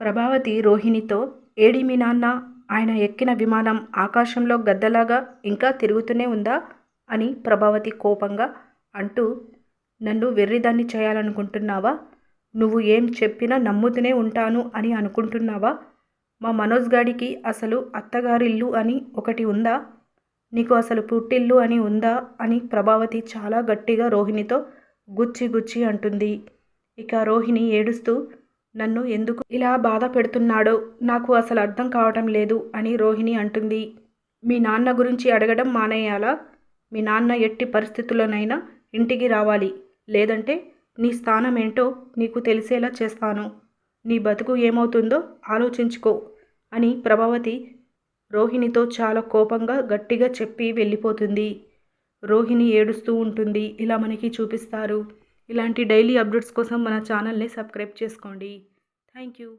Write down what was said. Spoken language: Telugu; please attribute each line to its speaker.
Speaker 1: ప్రభావతి రోహిణితో ఏడి మీ నాన్న ఆయన ఎక్కిన విమానం ఆకాశంలో గద్దలాగా ఇంకా తిరుగుతూనే ఉందా అని ప్రభావతి కోపంగా అంటూ నన్ను వెర్రిదాన్ని చేయాలనుకుంటున్నావా? నువ్వు ఏం చెప్పినా నమ్ముతూనే ఉంటాను అని అనుకుంటున్నావా? మా మనోజ్ గాడికి అసలు అత్తగారిల్లు అని ఒకటి ఉందా? నీకు అసలు పుట్టిల్లు అని ఉందా అని ప్రభావతి చాలా గట్టిగా రోహిణితో గుచ్చి గుచ్చి అంటుంది. ఇక రోహిణి ఏడుస్తూ నన్ను ఎందుకు ఇలా బాధ పెడుతున్నాడో నాకు అసలు అర్థం కావటం లేదు అని రోహిణి అంటుంది. మీ నాన్న గురించి అడగడం మానేయాలా? మీ నాన్న ఎట్టి పరిస్థితుల్లోనైనా ఇంటికి రావాలి. లేదంటే నీ స్థానం ఏంటో నీకు తెలిసేలా చేస్తాను. నీ బతుకు ఏమవుతుందో ఆలోచించుకో అని ప్రభావతి రోహిణితో చాలా కోపంగా గట్టిగా చెప్పి వెళ్ళిపోతుంది. రోహిణి ఏడుస్తూ ఉంటుంది. ఇలా మనకి చూపిస్తారు. ఇలాంటి డైలీ అప్డేట్స్ కోసం మన ఛానల్ని సబ్స్క్రైబ్ చేసుకోండి. Thank you.